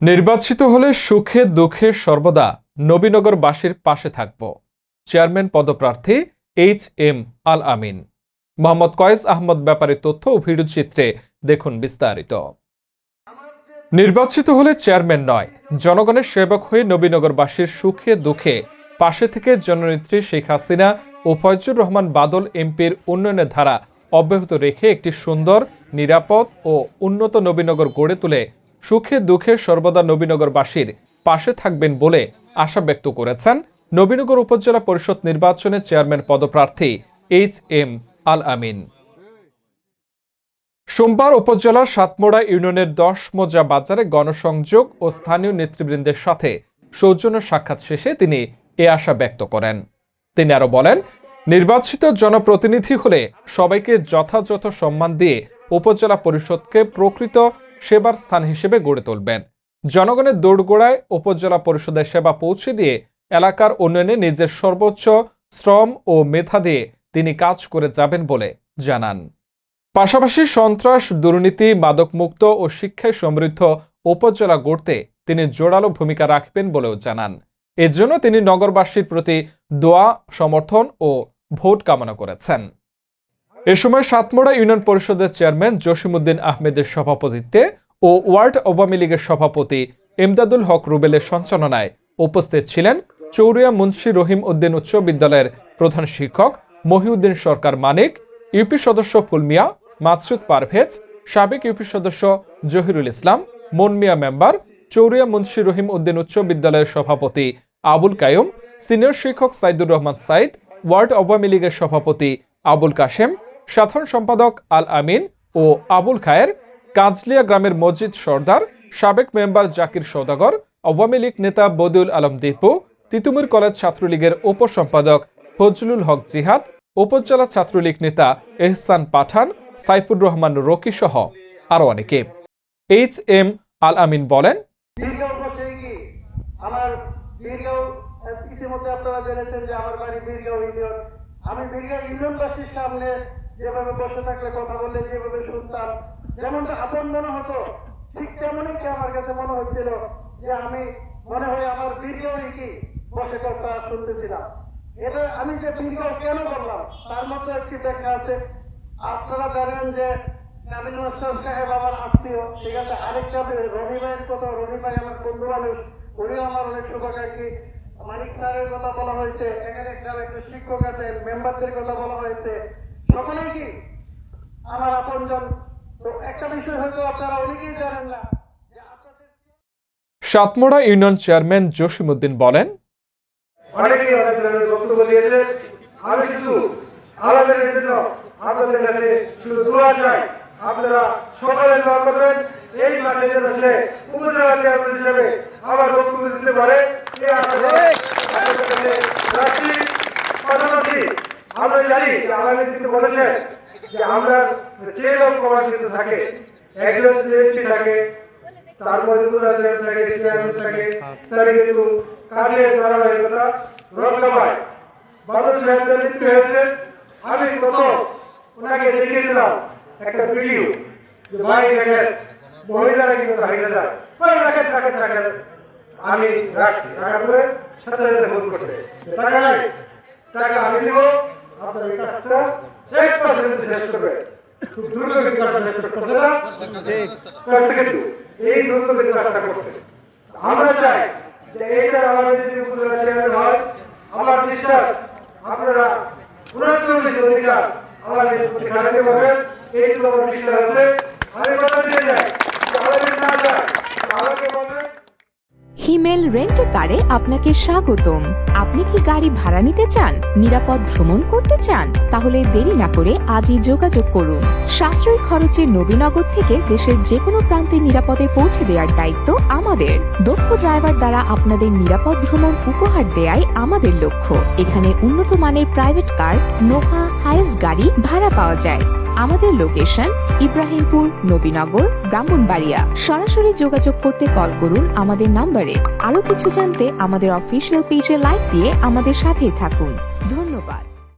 নির্বাচিত হলে সুখে দুঃখে সর্বদা নবীনগরবাসীর পাশে থাকব। চেয়ারম্যান পদপ্রার্থী এইচ এম আল আমিন। মোহাম্মদ কয়েস আহমদ ব্যাপারে তথ্য ও ভিডিওচিত্রে দেখুন বিস্তারিত। নির্বাচিত হলে চেয়ারম্যান নয়, জনগণের সেবক হয়ে নবীনগরবাসীর সুখে দুঃখে পাশে থেকে জননেত্রী শেখ হাসিনা ও ফয়জুর রহমান বাদল এমপির উন্নয়নের ধারা অব্যাহত রেখে একটি সুন্দর, নিরাপদ ও উন্নত নবীনগর গড়ে তুলে সুখে দুঃখে সর্বদা নবীনগরবাসীর পাশে থাকবেন বলে আশা ব্যক্ত করেছেন নবীনগর উপজেলা পরিষদ নির্বাচনে চেয়ারম্যান পদপ্রার্থী এইচ এম আল আমিন সোমবার উপজেলার সাতমোড়া ইউনিয়নের দশ মোজা বাজারে গণসংযোগ ও স্থানীয় নেতৃবৃন্দের সাথে সৌজন্য সাক্ষাৎ শেষে তিনি এ আশা ব্যক্ত করেন। তিনি আরও বলেন, নির্বাচিত জনপ্রতিনিধি হলে সবাইকে যথাযথ সম্মান দিয়ে উপজেলা পরিষদকে প্রকৃত সেবার স্থান হিসেবে গড়ে তুলবেন। জনগণের দৌড়গোড়ায় উপজেলা পরিষদের সেবা পৌঁছে দিয়ে এলাকার উন্নয়নে নিজের সর্বোচ্চ শ্রম ও মেধা দিয়ে তিনি কাজ করে যাবেন বলে জানান। পাশাপাশি সন্ত্রাস, দুর্নীতি, মাদকমুক্ত ও শিক্ষায় সমৃদ্ধ উপজেলা গড়তে তিনি জোরালো ভূমিকা রাখবেন বলেও জানান। এর জন্য তিনি নগরবাসীর প্রতি দোয়া, সমর্থন ও ভোট কামনা করেছেন। এ সময় সাতমোড়া ইউনিয়ন পরিষদের চেয়ারম্যান জসিমউদ্দিন আহমেদের সভাপতিত্বে ও ওয়ার্ড আওয়ামী লীগের সভাপতি এমদাদুল হক রুবেলের সঞ্চালনায় উপস্থিত ছিলেন চৌরিয়া মুন্সি রহিম উদ্দিন উচ্চ বিদ্যালয়ের প্রধান শিক্ষক মহিউদ্দিন সরকার মানিক, ইউপি সদস্য ফুলমিয়া মাকসুদ পারভেজ, সাবেক ইউপি সদস্য জহিরুল ইসলাম, মনমিয়া মেম্বার চৌরিয়া মুন্সি রহিম উদ্দিন উচ্চ বিদ্যালয়ের সভাপতি আবুল কায়ুম, সিনিয়র শিক্ষক সাইদুর রহমান সাইদ, ওয়ার্ড আওয়ামী লীগের সভাপতি আবুল কাশেম সাধারণ সম্পাদক আল আমিন ও আবুল খায়ের, কাজলিয়া গ্রামের মসজিদ সর্দার, সাবেক মেম্বার জাকির সৌদাগর আওয়ামী লীগ নেতা বদিউল আলম দীপু, তিতুমির কলেজ ছাত্রলীগের উপসম্পাদক ফজলুল হক জিহাদ, উপজেলা ছাত্রলীগ নেতা এহসান পাঠান, সাইফুর রহমান রকি সহ আরও অনেকে। এইচ এম আল আমিন বলেন আপনারা জেনেছেন যে আমি সামনে যেভাবে বসে থাকলে কথা বললে যেভাবে শুনতাম, যেমনটা আপন মনে হতো, ঠিক তেমনই কি আমার কাছে মনে হচ্ছিল যে আমি, মনে হয় আমার বীরগাঁও কি বসে কথা শুনতেছিলাম। এটা আমি যে বীরগাঁও কেন বললাম তার মধ্যে একটি ব্যাখ্যা আছে। আপনারা জানেন যে সাহেব আমার আত্মীয়, ঠিক আছে? আরেকটা রনি ভাইয়ের কথা রনি ভাই আমার বন্ধু মানুষ আমার অনেক মানিক স্যারের কথা বলা হয়েছে, এখানে একটা শিক্ষক আছেন, মেম্বারদের কথা বলা হয়েছে। সকলেই কি আমার আপনজন তো একটা বিষয় হয়তো আপনারা অনেকেই জানেন না সাতমোড়া ইউনিয়ন চেয়ারম্যান জসিমউদ্দিন বলেন অনেকেই বক্তব্য দিয়েছে আমি শুধু আলোচনার জন্য আপনাদের কাছে শুধু দোয়া চাই আপনারা সকলে দোয়া করবেন এই মাঠে যেন সে উপজেলা চেয়ারম্যান হিসেবে আমার বক্তব্য দিতে পারে এই আশা আপনাদের কাছে রাখছি। পাশাপাশি আমরা জানি যে আমার নেতৃত্ব বলেছে যে আমরা অফ কমান্ড কিন্তু থাকে, একজন এমপি থাকে তারপরে থাকে, চেয়ারম্যান থাকে তারা কিন্তু রক্ষা পায়। মৃত্যু হয়েছে। আমি প্রথম ওনাকে দেখিয়েছিলাম একটা ভিডিও যে ভাই মহিলারা কিন্তু হারিয়ে যায়। রাখেন রাখেন রাখেন। আমি রাখছি। রাখার পরে সাথে সাথে ফোন টাকা টাকা আমি দিব আমরা চাই যে আমার বিশ্বাস আপনারা উনচল্লিশ অধিকার আমাদের খাটাতে পারবেন। আমার বিশ্বাস আছে। আমি কথা দিয়ে যাই হিমেল রেন্ট কারে আপনাকে স্বাগতম। আপনি কি গাড়ি ভাড়া নিতে চান? নিরাপদ ভ্রমণ করতে চান? তাহলে দেরি না করে আজই যোগাযোগ করুন। সাশ্রয়ী খরচে নবীনগর থেকে দেশের যে কোনো প্রান্তে নিরাপদে পৌঁছে দেওয়ার দায়িত্ব আমাদের। দক্ষ ড্রাইভার দ্বারা আপনাদের নিরাপদ ভ্রমণ উপহার দেয়াই আমাদের লক্ষ্য। এখানে উন্নত মানের প্রাইভেট কার, নোহা, হায়েস্ট গাড়ি ভাড়া পাওয়া যায়। আমাদের লোকেশন ইব্রাহিমপুর, নবীনগর, ব্রাহ্মণবাড়িয়া। সরাসরি যোগাযোগ করতে কল করুন আমাদের নাম্বারে আরও কিছু জানতে আমাদের অফিসিয়াল পেজে লাইক দিয়ে আমাদের সাথেই থাকুন।